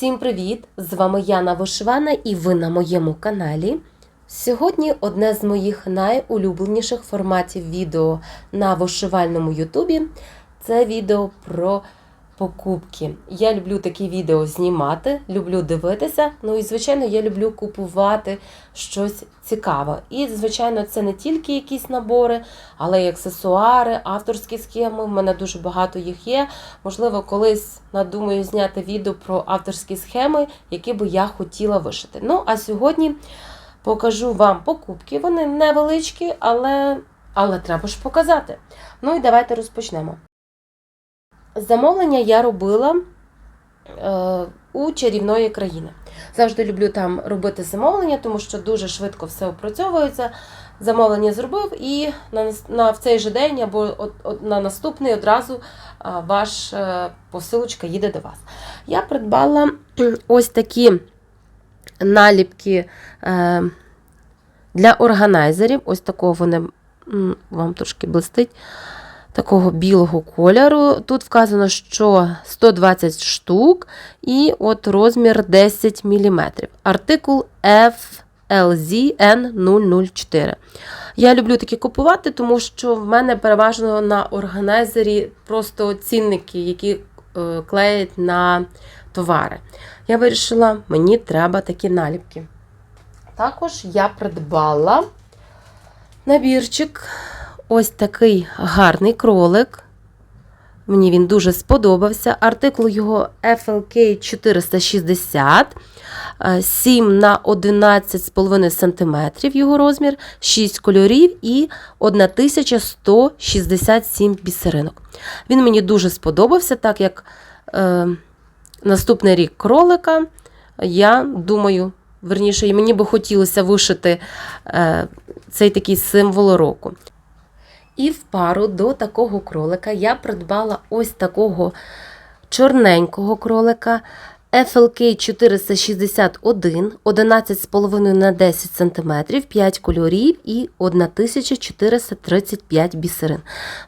Всім привіт! З вами Яна Вишивана і ви на моєму каналі. Сьогодні одне з моїх найулюбленіших форматів відео на вишивальному Ютубі це відео про покупки. Я люблю такі відео знімати, люблю дивитися. Ну і, звичайно, я люблю купувати щось цікаве. І, звичайно, це не тільки якісь набори, але й аксесуари, авторські схеми. У мене дуже багато їх є. Можливо, колись надумаю зняти відео про авторські схеми, які би я хотіла вишити. Ну, а сьогодні покажу вам покупки. Вони невеличкі, але, але треба ж показати. Ну і давайте розпочнемо. Замовлення я робила е, у чарівної країни. Завжди люблю там робити замовлення, тому що дуже швидко все опрацьовується. Замовлення зробив, і на, на в цей же день або от, от, на наступний одразу а, ваш е, посилочка їде до вас. Я придбала ось такі наліпки е, для органайзерів. Ось такого вони вам трошки блистить. Такого білого кольору. Тут вказано, що 120 штук і от розмір 10 мм. Артикул FLZN004. Я люблю такі купувати, тому що в мене переважно на органайзері просто цінники, які е, клеять на товари. Я вирішила, мені треба такі наліпки. Також я придбала набірчик. Ось такий гарний кролик. Мені він дуже сподобався. Артикул його FLK 460, е, 7 на 11,5 см його розмір, 6 кольорів і 1167 бісеринок. Він мені дуже сподобався, так як е, наступний рік кролика, я думаю, верніше, мені би хотілося вишити е, цей такий символ року. І в пару до такого кролика я придбала ось такого чорненького кролика FLK 461, 11,5 на 10 см, 5 кольорів і 1435 бісерин.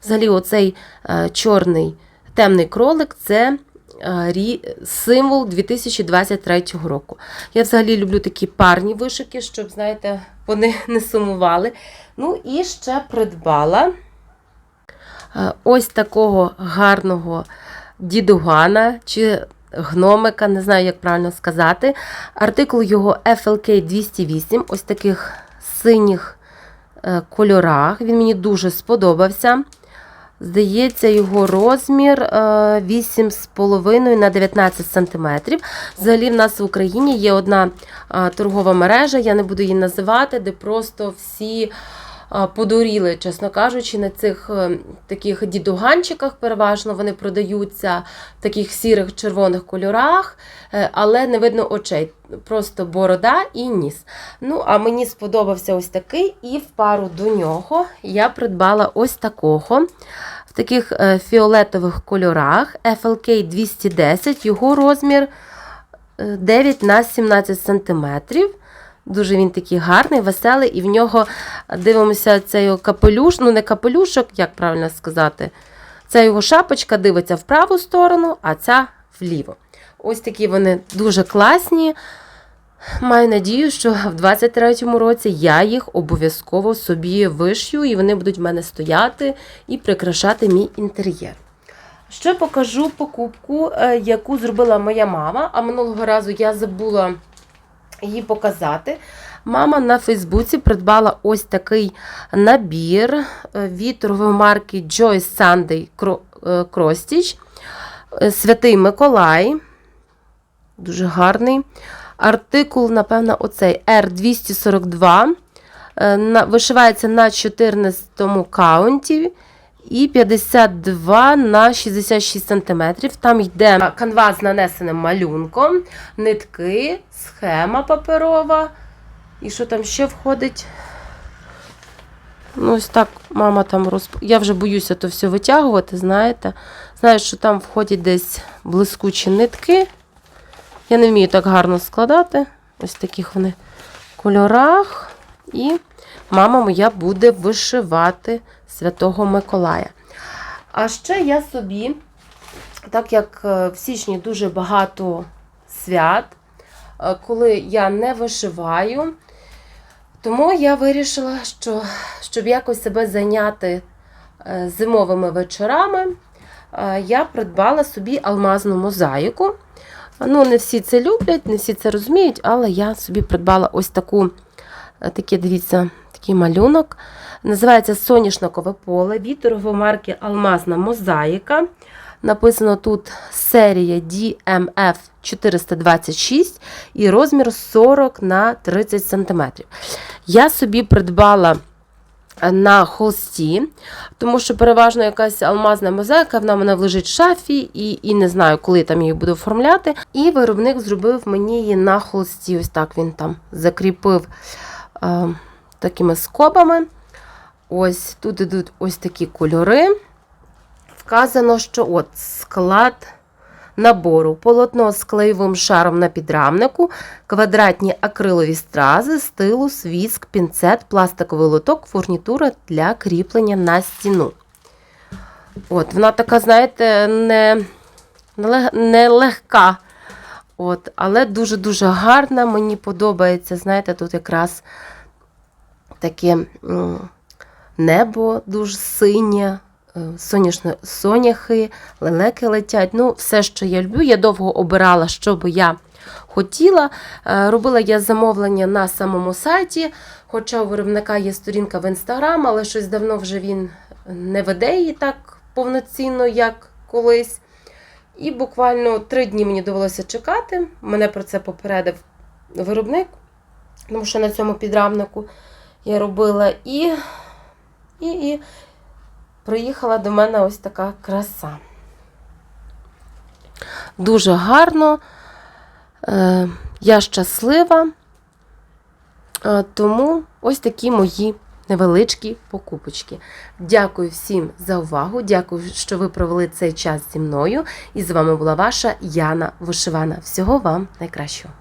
Взагалі, оцей е, чорний темний кролик це символ 2023 року. Я взагалі люблю такі парні вишики, щоб, знаєте, вони не сумували. Ну і ще придбала е, ось такого гарного дідугана чи гномика, не знаю, як правильно сказати. Артикул його FLK 208, ось таких синіх е, кольорах. Він мені дуже сподобався. Здається, його розмір е, 8,5 на 19 см. Взагалі, в нас в Україні є одна е, торгова мережа, я не буду її називати, де просто всі е, подуріли, чесно кажучи, на цих е, таких дідуганчиках переважно вони продаються в таких сірих червоних кольорах, е, але не видно очей. Просто борода і ніс. Ну, а мені сподобався ось такий, і в пару до нього я придбала ось такого. В таких е, фіолетових кольорах FLK 210, його розмір е, 9 на 17 см. Дуже він такий гарний, веселий, і в нього дивимося цей капелюш, ну не капелюшок, як правильно сказати. Ця його шапочка дивиться в праву сторону, а ця вліво. Ось такі вони дуже класні. Маю надію, що в 23-му році я їх обов'язково собі вишью, і вони будуть в мене стояти і прикрашати мій інтер'єр. Ще покажу покупку, е, яку зробила моя мама, а минулого разу я забула її показати. Мама на Фейсбуці придбала ось такий набір е, від торгової марки Joyce Sunday Cro- е. Е, Святий Миколай. Дуже гарний. Артикул, напевно, оцей R242. Е, на- Вишивається на 14 каунті і 52 на 66 см. Там йде канва з нанесеним малюнком, нитки, схема паперова. І що там ще входить? Ну, ось так мама там розп... Я вже боюся то все витягувати, знаєте. Знаю, що там входять десь блискучі нитки. Я не вмію так гарно складати. Ось таких вони кольорах. І мама моя буде вишивати Святого Миколая. А ще я собі, так як е, в січні дуже багато свят, е, коли я не вишиваю. Тому я вирішила, що щоб якось себе зайняти е, зимовими вечорами, я придбала собі алмазну мозаїку. Ну, не всі це люблять, не всі це розуміють, але я собі придбала ось таку, е, такі, дивіться, такий малюнок. Називається Соняшникове поле від торгової марки Алмазна мозаїка. Написано тут серія DMF 426 і розмір 40 на 30 см. Я собі придбала на холсті, тому що переважно якась алмазна мозаїка, вона в мене лежить в шафі, і, і не знаю, коли там її буду оформляти. І виробник зробив мені її на холсті. Ось так він там закріпив е, такими скобами. Ось тут ідуть ось такі кольори. Вказано, що от склад набору полотно з клеєвим шаром на підрамнику, квадратні акрилові стрази, стилус, віск, пінцет, пластиковий лоток, фурнітура для кріплення на стіну. От, Вона така, знаєте, не, не легка, от, але дуже-дуже гарна. Мені подобається, знаєте, тут якраз таке небо дуже синє. е, Соняшне, соняхи, лелеки летять. Ну, все, що я люблю. Я довго обирала, що би я хотіла. Е, Робила я замовлення на самому сайті, хоча у виробника є сторінка в інстаграм, але щось давно вже він не веде її так повноцінно, як колись. І буквально три дні мені довелося чекати. Мене про це попередив виробник, тому що на цьому підрамнику я робила і, і, і приїхала до мене ось така краса. Дуже гарно. Е, Я щаслива. Е, Тому ось такі мої невеличкі покупочки. Дякую всім за увагу. Дякую, що ви провели цей час зі мною. І з вами була ваша Яна Вишивана. Всього вам найкращого.